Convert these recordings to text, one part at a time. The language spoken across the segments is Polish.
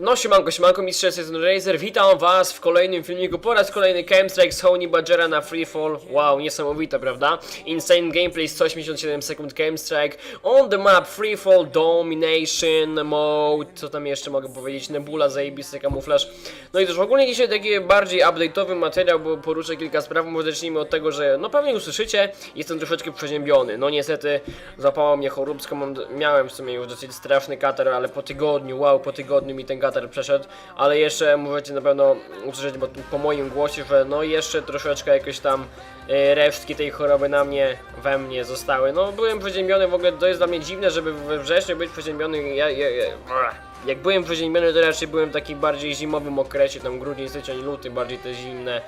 No siemanko, siemanko, mistrz jest Razer, witam was w kolejnym filmiku, po raz kolejny Chemstrike z Honey Badgera na Freefall, wow, niesamowite, prawda? Insane gameplay, 187 sekund Chemstrike, on the map, Freefall, Domination, Mode, co tam jeszcze mogę powiedzieć, Nebula, zajebisty kamuflaż, no i też ogólnie dzisiaj taki bardziej update'owy materiał, bo poruszę kilka spraw, może zacznijmy od tego, że no pewnie usłyszycie, jestem troszeczkę przeziębiony, no niestety złapała mnie choróbska, mam, miałem w sumie już dosyć straszny katar, ale po tygodniu, wow, po tygodniu mi ten katar przeszedł, ale jeszcze możecie na pewno usłyszeć bo, po moim głosie, że no jeszcze troszeczkę jakoś tam e, resztki tej choroby na mnie, we mnie zostały. No byłem przeziębiony, w ogóle to jest dla mnie dziwne, żeby we wrześniu być przeziębiony, ja, ja, ja, jak byłem przeziębiony, to raczej byłem w takim bardziej zimowym okresie, tam grudzień, styczeń, luty, bardziej te zimne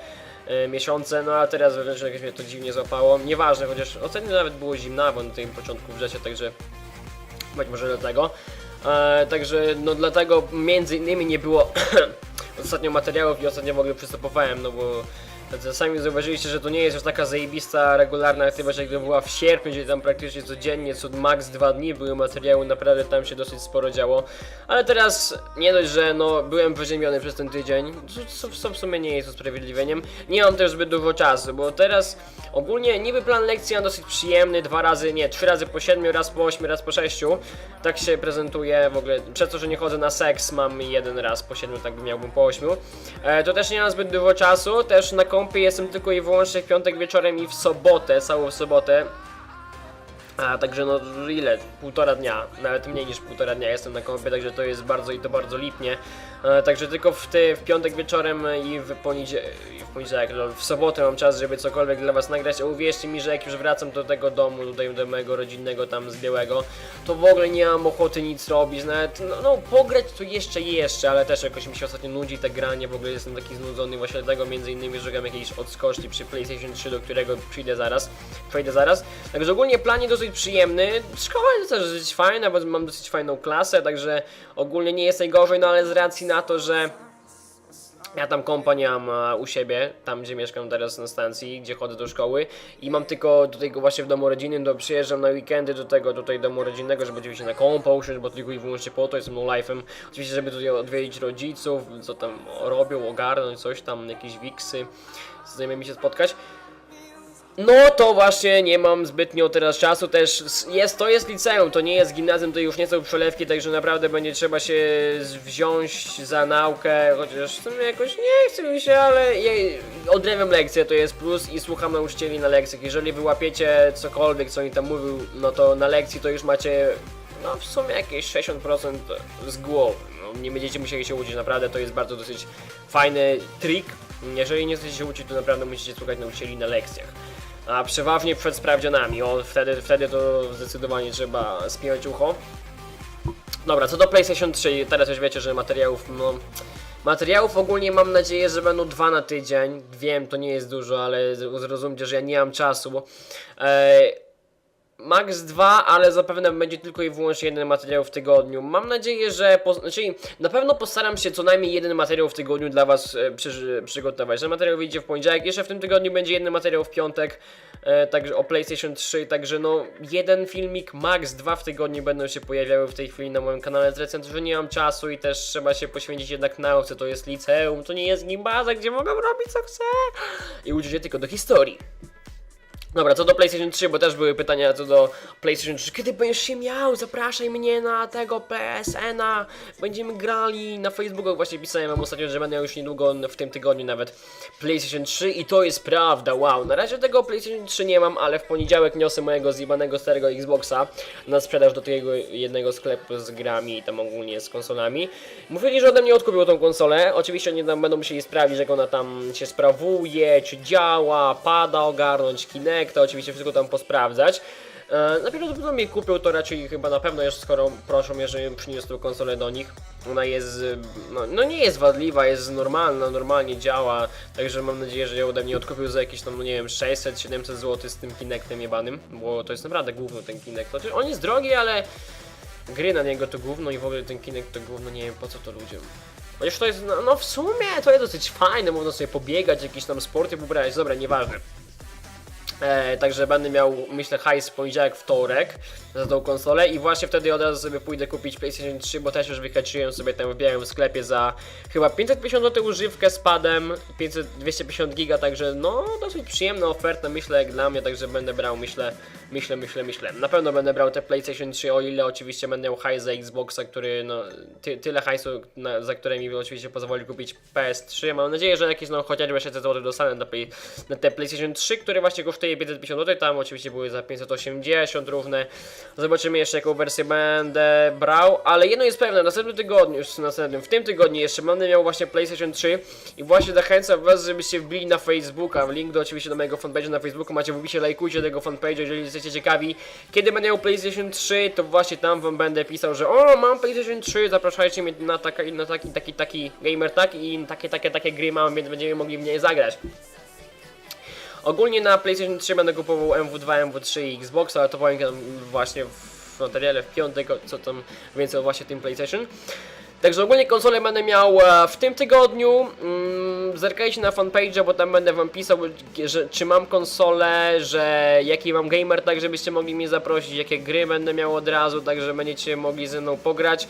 e, miesiące, no a teraz we wrześniu jakoś mnie to dziwnie złapało. Nieważne, chociaż ostatnio nawet było zimnawo na tym początku września, także być może dlatego. E, także no dlatego między innymi nie było ostatnio materiałów i ostatnio w ogóle przystopowałem, no bo sami zauważyliście, że to nie jest już taka zajebista, regularna aktywność, jak była w sierpniu, gdzie tam praktycznie codziennie, co max dwa dni były materiały, naprawdę tam się dosyć sporo działo. Ale teraz nie dość, że no byłem wyziemiony przez ten tydzień, co, co w sumie nie jest usprawiedliwieniem, nie mam też zbyt dużo czasu, bo teraz ogólnie niby plan lekcji mam dosyć przyjemny, dwa razy, nie, trzy razy po siedmiu, raz po ośmiu, raz po sześciu, tak się prezentuje w ogóle, przez to, że nie chodzę na seks, mam jeden raz po siedmiu, tak by miałbym po ośmiu. E, to też nie mam zbyt dużo czasu, też na kompie jestem tylko i wyłącznie w piątek wieczorem i w sobotę, całą sobotę. A także no ile? Półtora dnia, nawet mniej niż półtora dnia jestem na kompie, także to jest bardzo i to bardzo lipnie. E, także tylko w, ty, w piątek wieczorem i w poniedziałek, w poniedziałek, lol, w sobotę mam czas, żeby cokolwiek dla was nagrać. A uwierzcie mi, że jak już wracam do tego domu, tutaj do mojego rodzinnego tam z Białego, to w ogóle nie mam ochoty nic robić, nawet no, no pograć to jeszcze jeszcze, ale też jakoś mi się ostatnio nudzi te granie, w ogóle jestem taki znudzony właśnie dlatego między innymi szukam jakiejś odskoczni przy PlayStation 3, do którego przyjdę zaraz, przejdę zaraz. Także ogólnie plan jest dosyć przyjemny, szkoła jest też dosyć fajna, bo mam dosyć fajną klasę, także ogólnie nie jest najgorzej, no ale z racji na to, że ja tam kompa nie mam e, u siebie, tam gdzie mieszkam teraz na stacji, gdzie chodzę do szkoły i mam tylko do tego właśnie w domu rodzinnym, to przyjeżdżam na weekendy do tego tutaj domu rodzinnego, żeby oczywiście na kompa usiąść, bo tylko i wyłącznie po to jestem no life'em. Oczywiście, żeby tutaj odwiedzić rodziców, co tam robią, ogarnąć coś tam, jakieś wiksy, z znajomymi się spotkać. No to właśnie nie mam zbytnio teraz czasu też. Jest, to jest liceum, to nie jest gimnazjum, to już nie są przelewki, także naprawdę będzie trzeba się wziąć za naukę, chociaż sumie jakoś nie chce mi się, ale jej, odrabiam lekcje, to jest plus i słucham nauczycieli na lekcjach. Jeżeli wyłapiecie cokolwiek, co oni tam mówił, no to na lekcji to już macie no w sumie jakieś 60% z głowy. No, nie będziecie musieli się uczyć, naprawdę to jest bardzo dosyć fajny trik. Jeżeli nie chcecie się uczyć, to naprawdę musicie słuchać nauczycieli na lekcjach. A przeważnie przed sprawdzianami, o wtedy, wtedy to zdecydowanie trzeba spiąć ucho. Dobra, co do PlayStation 3, teraz już wiecie, że materiałów, no... Materiałów ogólnie mam nadzieję, że będą dwa na tydzień. Wiem, to nie jest dużo, ale zrozumcie, że ja nie mam czasu. Eee, Max 2, ale zapewne będzie tylko i wyłącznie jeden materiał w tygodniu. Mam nadzieję, że. Po, znaczy, na pewno postaram się co najmniej jeden materiał w tygodniu dla Was e, przy, przygotować. Że materiał wyjdzie w poniedziałek, jeszcze w tym tygodniu będzie jeden materiał w piątek, e, także o PlayStation 3. Także, no, jeden filmik, max dwa w tygodniu będą się pojawiały w tej chwili na moim kanale z że nie mam czasu i też trzeba się poświęcić jednak nauce. To jest liceum, to nie jest gimbaza, gdzie mogę robić co chcę i uczyć się tylko do historii. Dobra, co do PlayStation 3, bo też były pytania co do PlayStation 3. Kiedy będziesz się miał? Zapraszaj mnie na tego PSN-a. Będziemy grali na Facebooku. Właśnie pisałem wam ostatnio, że będę już niedługo w tym tygodniu nawet PlayStation 3 i to jest prawda, wow. Na razie tego PlayStation 3 nie mam, ale w poniedziałek niosę mojego zjebanego starego Xboxa na sprzedaż do tego jednego sklepu z grami i tam ogólnie z konsolami. Mówili, że ode mnie odkupił tą konsolę. Oczywiście oni tam będą musieli sprawdzić, jak ona tam się sprawuje, czy działa, pada ogarnąć, Kinecta, oczywiście wszystko tam posprawdzać. E, Najprawdopodobniej kupił to raczej chyba na pewno już skoro proszą mnie, żebym przyniósł tą konsolę do nich. Ona jest, no, no nie jest wadliwa, jest normalna, normalnie działa, także mam nadzieję, że ją ode mnie odkupił za jakieś tam, no nie wiem, 600-700 zł z tym Kinectem jebanym, bo to jest naprawdę gówno ten Kinect. Znaczy, on jest drogi, ale gry na niego to gówno i w ogóle ten Kinect to gówno, nie wiem po co to ludziom. Chociaż to jest, no, no w sumie to jest dosyć fajne, można sobie pobiegać, jakieś tam sporty pobrać, dobra, nieważne. E, także będę miał, myślę, hajs w poniedziałek, wtorek za tą konsolę i właśnie wtedy od razu sobie pójdę kupić PlayStation 3, bo też już wyhaczyłem sobie tam w białym sklepie za chyba 550 zł używkę z padem, 500, 250 giga, także no dosyć przyjemna oferta, myślę, jak dla mnie, także będę brał, myślę, myślę, myślę, myślę. Na pewno będę brał te PlayStation 3, o ile oczywiście będę miał hajs za Xboxa, który no, ty, tyle hajsu, na, za które mi oczywiście pozwoli kupić PS3. Mam nadzieję, że jakieś no chociażby 600 zł dostanę na, na te PlayStation 3, które właśnie kosztuje 550 zł, tam oczywiście były za 580 równe. Zobaczymy jeszcze jaką wersję będę brał, ale jedno jest pewne, w następnym tygodniu, już następnym, w tym tygodniu jeszcze będę miał właśnie PlayStation 3 i właśnie zachęcam was, żebyście wbili na Facebooka, link do oczywiście do mojego fanpage'a na Facebooku macie w opisie, lajkujcie tego fanpage'a, jeżeli jesteście ciekawi, kiedy będę miał PlayStation 3, to właśnie tam wam będę pisał, że o, mam PlayStation 3, zapraszajcie mnie na, taka, na taki, taki, taki gamer tak i takie, takie, takie gry mam, więc będziemy mogli w niej zagrać. Ogólnie na PlayStation 3 będę kupował MW2, MW3 i Xbox, ale to powiem właśnie w materiale w piątek, co tam więcej o właśnie tym PlayStation. Także ogólnie konsolę będę miał e, w tym tygodniu. Mm, zerkajcie na fanpage'a, bo tam będę wam pisał, że, czy mam konsolę, że jaki mam gamer, tak żebyście mogli mnie zaprosić, jakie gry będę miał od razu, tak że będziecie mogli ze mną pograć.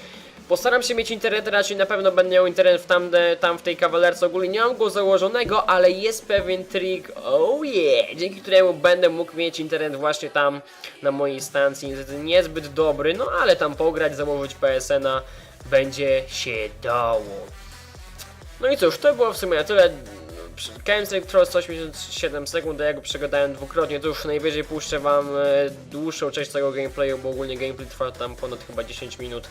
Postaram się mieć internet, raczej na pewno będę miał internet w tam, tam w tej kawalerce. Ogólnie nie mam go założonego, ale jest pewien trik, oh yeah, dzięki któremu będę mógł mieć internet właśnie tam na mojej stacji. Niestety niezbyt dobry, no ale tam pograć, założyć PSN-a będzie się dało. No i cóż, to było w sumie na tyle. KMC trwa 187 sekund, ja go przegadałem dwukrotnie, to już najwyżej puszczę wam e, dłuższą część tego gameplayu, bo ogólnie gameplay trwa tam ponad chyba 10 minut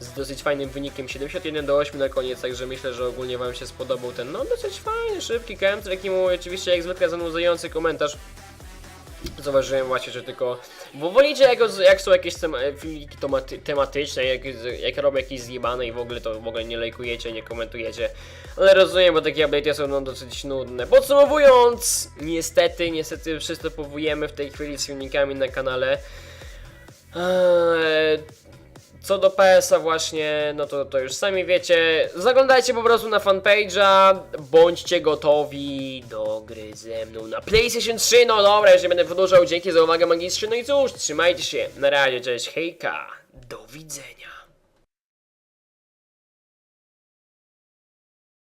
z dosyć fajnym wynikiem 71 do 8 na koniec, także myślę, że ogólnie wam się spodobał ten no dosyć fajny, szybki KMC, i mu oczywiście jak zwykle zanudzający komentarz. Zauważyłem właśnie, że tylko. Bo wolicie jak, jak są jakieś filmiki tematy tematyczne, jak, jak robię jakieś zjebane i w ogóle to w ogóle nie lajkujecie, nie komentujecie. Ale rozumiem, bo takie update'y są no, dosyć nudne. Podsumowując, niestety, niestety przystępujemy w tej chwili z filmikami na kanale. Eee, co do PS-a właśnie, no to, to już sami wiecie. Zaglądajcie po prostu na fanpage'a, bądźcie gotowi do gry ze mną na PlayStation 3. No dobra, już nie będę przedłużał, dzięki za uwagę magistrze. No i cóż, trzymajcie się, na razie, cześć, hejka, do widzenia.